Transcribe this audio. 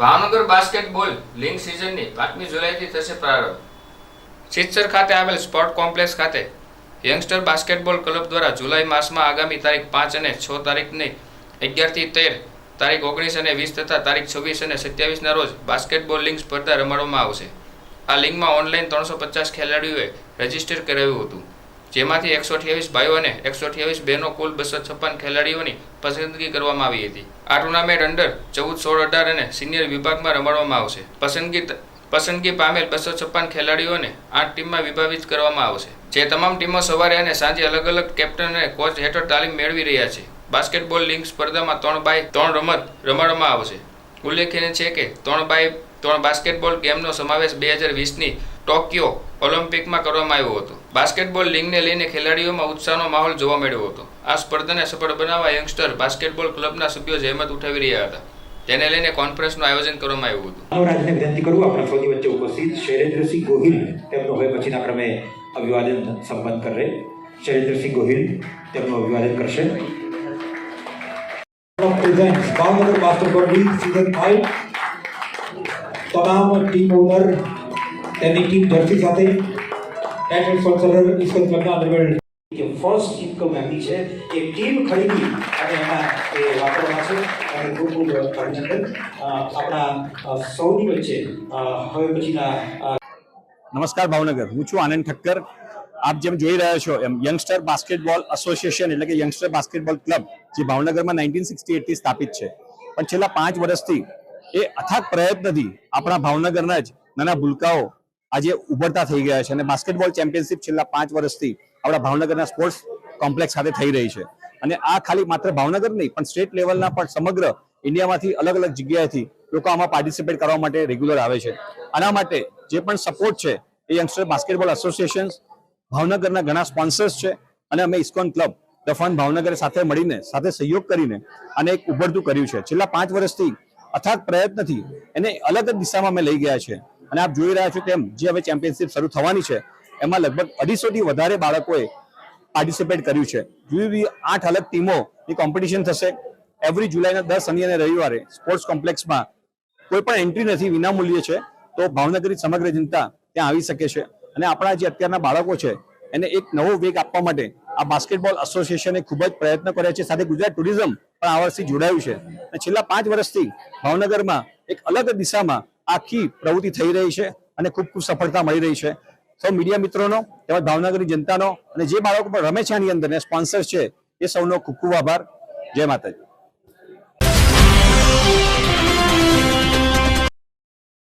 Bhavnagar basketball league સિઝનની પાંચમી જુલાઈથી થશે પ્રારંભ. સિત્સર ખાતે આવેલ સ્પોર્ટ કોમ્પ્લેક્સ ખાતે યંગસ્ટર બાસ્કેટબોલ ક્લબ દ્વારા જુલાઈ માસમાં આગામી તારીખ પાંચ અને છ તારીખની અગિયારથી તેર તારીખ ઓગણીસ અને વીસ તથા તારીખ છવ્વીસ અને સત્યાવીસના રોજ બાસ્કેટબોલ લીગ સ્પર્ધા રમાડવામાં આવશે. આ લીગમાં ઓનલાઈન ત્રણસો પચાસ ખેલાડીઓએ રજિસ્ટર કરાવ્યું હતું. જેમાંથી એકસો અઠ્યાવીસ ભાઈઓ અને એકસો અઠ્યાવીસ બહેનો કુલ બસો છપ્પન ખેલાડીઓની પસંદગી કરવામાં આવી હતી. આ ટુર્નામેન્ટ અંડર ચૌદ, સોળ, અઢાર અને સિનિયર વિભાગમાં રમાડવામાં આવશે. પસંદગી પસંદગી પામેલ બસો છપ્પન ખેલાડીઓને આઠ ટીમમાં વિભાજિત કરવામાં આવશે. જે તમામ ટીમો સવારે અને સાંજે અલગ અલગ કેપ્ટન અને કોચ હેઠળ તાલીમ મેળવી રહ્યા છે. બાસ્કેટબોલ લીગ સ્પર્ધામાં ત્રણ બાય ત્રણ રમત રમાડવામાં આવશે. ઉલ્લેખનીય છે કે ત્રણ બાય ત્રણ બાસ્કેટબોલ ગેમનો સમાવેશ બે હજાર વીસની ટોક્યો ઓલિમ્પિકમાં કરવામાં આવ્યો હતો. બાસ્કેટબોલ લીગને લઈને ખેલાડીઓમાં ઉત્સાહનો માહોલ જોવા મળ્યો હતો. આ સ્પર્ધાને સફળ બનાવવા યંગસ્ટર બાસ્કેટબોલ ક્લબના સભ્યો જહેમત ઉઠાવી રહ્યા હતા. તેને લઈને કોન્ફરન્સનું આયોજન કરવામાં આવ્યું હતું. માનવ રાજને વિનંતી કરું, આપણા સૌની વચ્ચે ઉપસ્થિત શૈલેન્દ્રસિંહ ગોહિલ, તેમનો હવે પછીના ક્રમે અભિવાદન સંપન્ન કરે શૈલેન્દ્રસિંહ ગોહિલ તેમનું અભિવાદન કરશે. Present Bhavnagar basketball league season five તમામ ટીમ ઓનર તેમની ટીમ જર્સી સાથે ટાઇટલ સ્પોન્સર ઈશ્વર ક્લબના અંડરવેર કે ફર્સ્ટ ઇન્કમ એમની છે એ ટીમ ખરીદી અને એમાં એ વાપરવા છે અને ખૂબ ખૂબ અભિનંદન અ, આપણા અ, સૌની વચ્ચે અ, હવે પછીના અ, નમસ્કાર ભાવનગર. હું છું આનંદ ઠક્કર. આપ જેમ જોઈ રહ્યા છો એમ યંગસ્ટર બાસ્કેટબોલ એસોસિએશન એટલે કે યંગસ્ટર બાસ્કેટબોલ ક્લબ જે ભાવનગરમાં નાઇન્ટીન સિક્સટી એટથી સ્થાપિત છે. પણ છેલ્લા પાંચ વર્ષથી એ અથાગ પ્રયત્નથી આપણા ભાવનગરના જ નાના ભૂલકાઓ આજે ઉભરતા થઈ ગયા છે અને બાસ્કેટબોલ ચેમ્પિયનશિપ છેલ્લા પાંચ વર્ષથી આપણા ભાવનગરના સ્પોર્ટ્સ કોમ્પ્લેક્સ ખાતે થઈ રહી છે. અને આ ખાલી માત્ર ભાવનગર નહીં, પણ સ્ટેટ લેવલના પણ સમગ્ર ઇન્ડિયામાંથી અલગ અલગ જગ્યાએથી લોકો આમાં પાર્ટિસિપેટ કરવા માટે રેગ્યુલર આવે છે. આના માટે જે પણ સપોર્ટ છે એ યંગસ્ટર બાસ્કેટબોલ એસોસિએશન ભાવનગરના ઘણા સ્પોન્સર્સ છે અને અમે ISKCON club the fun Bhavnagar સાથે મળીને, સાથે સહયોગ કરીને અને એક ઉભરતું કર્યું છે. છેલ્લા પાંચ વર્ષથી અથાગ પ્રયત્નથી એને અલગ જ દિશામાં અમે લઈ ગયા છે. અને આપ જોઈ રહ્યા છો તેમ જે હવે ચેમ્પિયનશિપ શરૂ થવાની છે, એમાં લગભગ અઢીસોથી વધારે બાળકોએ પાર્ટિસિપેટ કર્યું છે. જુદી આઠ અલગ ટીમોની કોમ્પિટિશન થશે. એવરી જુલાઈના દર શનિ અને રવિવારે સ્પોર્ટ્સ કોમ્પ્લેક્સમાં કોઈ પણ એન્ટ્રી નથી, વિનામૂલ્ય છે, તો ભાવનગરની સમગ્ર જનતા ત્યાં આવી શકે છે. અને આપણા જે અત્યારના બાળકો છે, એને એક નવો વેગ આપવા માટે આ બાસ્કેટબોલ એસોસિએશને ખૂબ જ પ્રયત્ન કર્યા છે. સાથે ગુજરાત ટુરિઝમ પણ આ વર્ષથી જોડાયું છે. અને છેલ્લા પાંચ વર્ષથી ભાવનગરમાં એક અલગ દિશામાં આખી પ્રવૃત્તિ થઈ રહી છે અને ખૂબ ખૂબ સફળતા મળી રહી છે. સૌ મીડિયા મિત્રોનો, તેમજ ભાવનગરની જનતાનો અને જે બાળકો પણ રમે છે આની અંદર સ્પોન્સર છે, એ સૌનો ખૂબ ખૂબ આભાર. જય માતાજી.